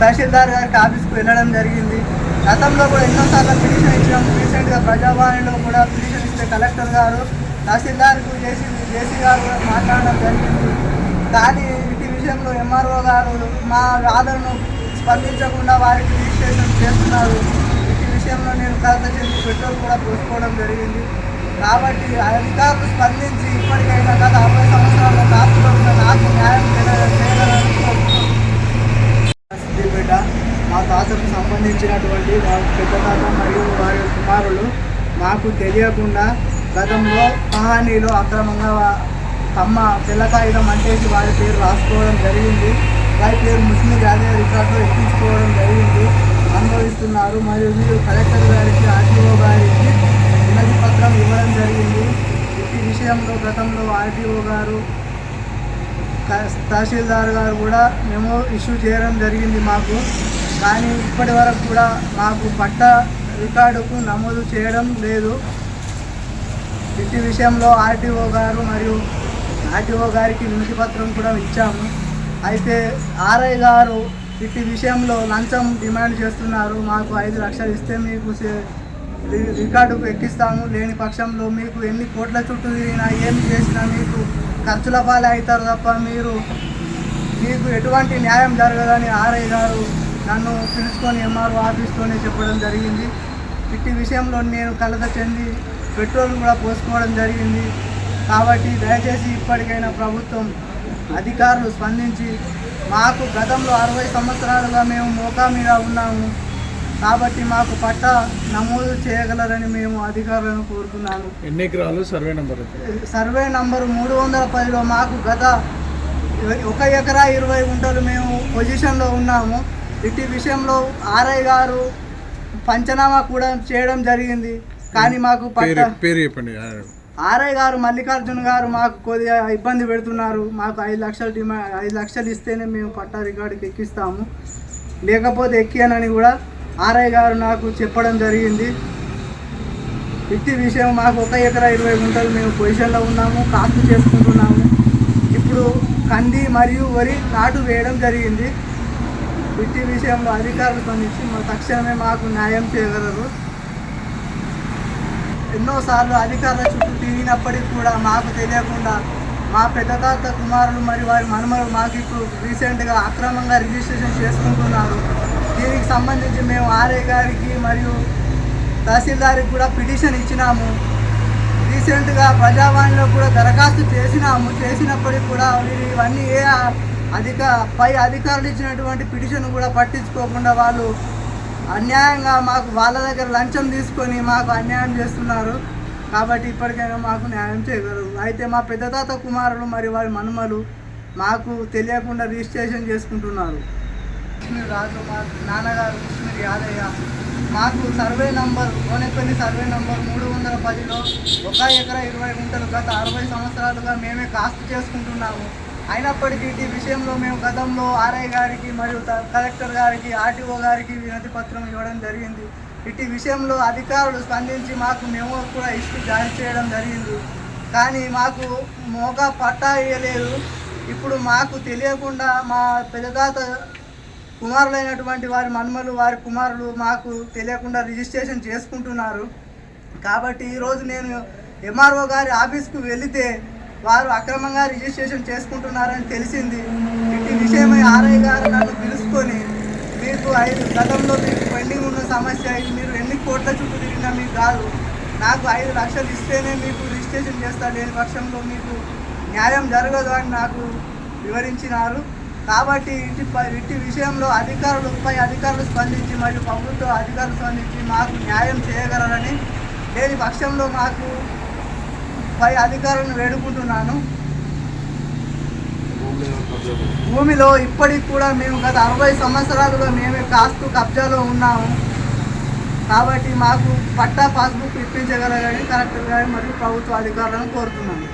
తహసీల్దార్ గారికి ఆఫీస్కు వెళ్ళడం జరిగింది. గతంలో కూడా ఎన్నోసార్లు పిటిషన్ ఇచ్చాం రీసెంట్గా ప్రజావాణిలో కూడా పిటిషన్ ఇస్తే కలెక్టర్ గారు తహసీల్దార్కు జేసీ జేసీ గారు కూడా మాట్లాడడం జరిగింది. కానీ ఇటు విషయంలో ఎంఆర్ఓ గారు మా ఆదరణను స్పందించకుండా వారికి రిజిస్ట్రేషన్ చేస్తున్నారు. ఇటు విషయంలో నేను కలత చెంది పెట్రోల్ కూడా పోసుకోవడం జరిగింది. కాబట్టి అధికారులు స్పందించి ఇప్పటికైనా గత అరవై సంవత్సరాల కాపులో ఉన్న నాకు న్యాయం చేయ- చేయగలరని కోరుతున్నాను. సిద్దిపేట మా తాతకు సంబంధించినటువంటి వారి పెద్ద తాత మరియు వారి కుమారులు మాకు తెలియకుండా గతంలో పహానీలో అక్రమంగా తమ్మ అమ్మ తెల్ల కాగితం అంటేసి వారి పేరు రాసుకోవడం జరిగింది. వారి పేరు ముస్లిం జాతీయ రికార్డులో ఎక్కించుకోవడం జరిగింది. అనుభవిస్తున్నారు. మరియు వీరు కలెక్టర్ గారికి ఆర్టీఓ గారికి వినతి పత్రం ఇవ్వడం జరిగింది. ఈ విషయంలో గతంలో ఆర్టీఓ గారు తహసీల్దార్ గారు కూడా మేము ఇష్యూ చేయడం జరిగింది మాకు. కానీ ఇప్పటి వరకు కూడా మాకు పట్ట రికార్డుకు నమోదు చేయడం లేదు. ఇటు విషయంలో ఆర్టీఓ గారు మరియు ఆర్టీఓ గారికి వినతిపత్రం కూడా ఇచ్చాము. అయితే ఆర్ఐ గారు ఇటు విషయంలో లంచం డిమాండ్ చేస్తున్నారు. మాకు ఐదు లక్షలు ఇస్తే మీకు సే- రికార్డుకు ఎక్కిస్తాము. లేని పక్షంలో మీకు ఎన్ని కోట్ల చుట్టూ తిరిగినా ఏమి చేసినా మీకు ఖర్చుల పాలే అవుతారు తప్ప మీరు మీకు ఎటువంటి న్యాయం జరగదని ఆర్ఐ గారు నన్ను పిలుచుకొని ఎంఆర్ఓ ఆఫీస్లోనే చెప్పడం జరిగింది. ఇట్టి విషయంలో నేను కలత చెంది పెట్రోల్ కూడా పోసుకోవడం జరిగింది. కాబట్టి దయచేసి ఇప్పటికైనా ప్రభుత్వం అధికారులు స్పందించి మాకు గతంలో అరవై సంవత్సరాలుగా మేము మోకా మీద ఉన్నాము. కాబట్టి మాకు పట్ట నమోదు చేయగలరని మేము అధికారులను కోరుతున్నాను. ఎన్ని ఎకరాలు సర్వే నెంబర్? సర్వే నంబరు మూడు వందల పదిలో మాకు గత ఒక ఎకరా ఇరవై గుంటలు మేము పొజిషన్లో ఉన్నాము. ఇట్టి విషయంలో ఆర్ఐ గారు పంచనామా కూడా చేయడం జరిగింది. కానీ మాకు పట్ట పేరు చెప్పండి. ఆర్ఐ గారు మల్లికార్జున్ గారు మాకు కొద్దిగా ఇబ్బంది పెడుతున్నారు. మాకు ఐదు లక్షలు డిమాండ్ ఐదు లక్షలు ఇస్తేనే మేము పట్టా రికార్డుకి ఎక్కిస్తాము. లేకపోతే ఎక్కియనని కూడా ఆర్ఐ గారు నాకు చెప్పడం జరిగింది. ఇట్టి విషయం మాకు ఒక ఎకరా ఇరవై గుంటలు మేము పొజిషన్లో ఉన్నాము కాస్తు చేసుకుంటున్నాము. ఇప్పుడు కంది మరియు వరి నాటు వేయడం జరిగింది. ఇట్టి విషయంలో అధికారులు స్పందించి తక్షణమే మాకు న్యాయం చేయగలరు. ఎన్నోసార్లు అధికారుల చుట్టూ తిరిగినప్పటికీ కూడా మాకు తెలియకుండా మా పెద్ద తాత కుమారులు మరియు వారి మనుమలు మాకు ఇప్పుడు రీసెంట్గా అక్రమంగా రిజిస్ట్రేషన్ చేసుకుంటున్నారు. దీనికి సంబంధించి మేము ఆర్ఏ గారికి మరియు తహసీల్దార్కి కూడా పిటిషన్ ఇచ్చినాము. రీసెంట్గా ప్రజావాణిలో కూడా దరఖాస్తు చేసినాము. చేసినప్పటికీ కూడా ఇవన్నీ ఏ అధిక పై అధికారులు ఇచ్చినటువంటి పిటిషన్ కూడా పట్టించుకోకుండా వాళ్ళు అన్యాయంగా మాకు వాళ్ళ దగ్గర లంచం తీసుకొని మాకు అన్యాయం చేస్తున్నారు. కాబట్టి ఇప్పటికైనా మాకు న్యాయం చేయగలరు. అయితే మా పెద్ద తాత కుమారులు మరియు వారి మనుమలు మాకు తెలియకుండా రిజిస్ట్రేషన్ చేసుకుంటున్నారు. కృష్ణుడు రాజు మా నాన్నగారు కృష్ణుడి యాదయ్య మాకు survey number Konepalli survey number మూడు వందల పదిలో ఒక ఎకరా ఇరవై గుంటలు గత అరవై సంవత్సరాలుగా మేమే కాస్తు చేసుకుంటున్నాము. అయినప్పటికీ ఈ విషయంలో మేము గతంలో ఆర్ఐ గారికి మరియు త- కలెక్టర్ గారికి ఆర్టీఓ గారికి వినతి పత్రం ఇవ్వడం జరిగింది. ఇటు విషయంలో అధికారులు స్పందించి మాకు మేము కూడా ఇష్యూ జారీ చేయడం జరిగింది. కానీ మాకు మోగా పట్టా ఇవ్వలేదు ఇప్పుడు మాకు తెలియకుండా మా పెద్దదాత కుమారులైనటువంటి వారి మన్మలు వారి కుమారులు మాకు తెలియకుండా రిజిస్ట్రేషన్ చేసుకుంటున్నారు. కాబట్టి ఈరోజు నేను ఎంఆర్ఓ గారి ఆఫీస్కు వెళితే వారు అక్రమంగా రిజిస్ట్రేషన్ చేసుకుంటున్నారని తెలిసింది. ఇంటి విషయమై ఆర్ఐ గారు నన్ను పిలుచుకొని మీకు ఐదు గతంలో మీకు పెండింగ్ ఉన్న సమస్య ఇది మీరు ఎన్ని కోట్ల చుట్టూ తిరిగినా మీకు కాదు. నాకు ఐదు లక్షలు ఇస్తేనే మీకు రిజిస్ట్రేషన్ చేస్తా లేని పక్షంలో మీకు న్యాయం జరగదు అని నాకు వివరించినారు. కాబట్టి ఇంటి ఇంటి విషయంలో అధికారులు పై అధికారులు స్పందించి మరియు ప్రభుత్వ అధికారులు స్పందించి మాకు న్యాయం చేయగలరని లేని పక్షంలో మాకు పై అధికారులను వేడుకుంటున్నాను. భూమిలో ఇప్పటికి కూడా మేము గత అరవై సంవత్సరాలుగా మేమే కాస్తు కబ్జాలో ఉన్నాము. కాబట్టి మాకు పట్టా పాస్బుక్ ఇప్పించగలరని కలెక్టర్ గారు మరియు ప్రభుత్వ అధికారులను కోరుతున్నాను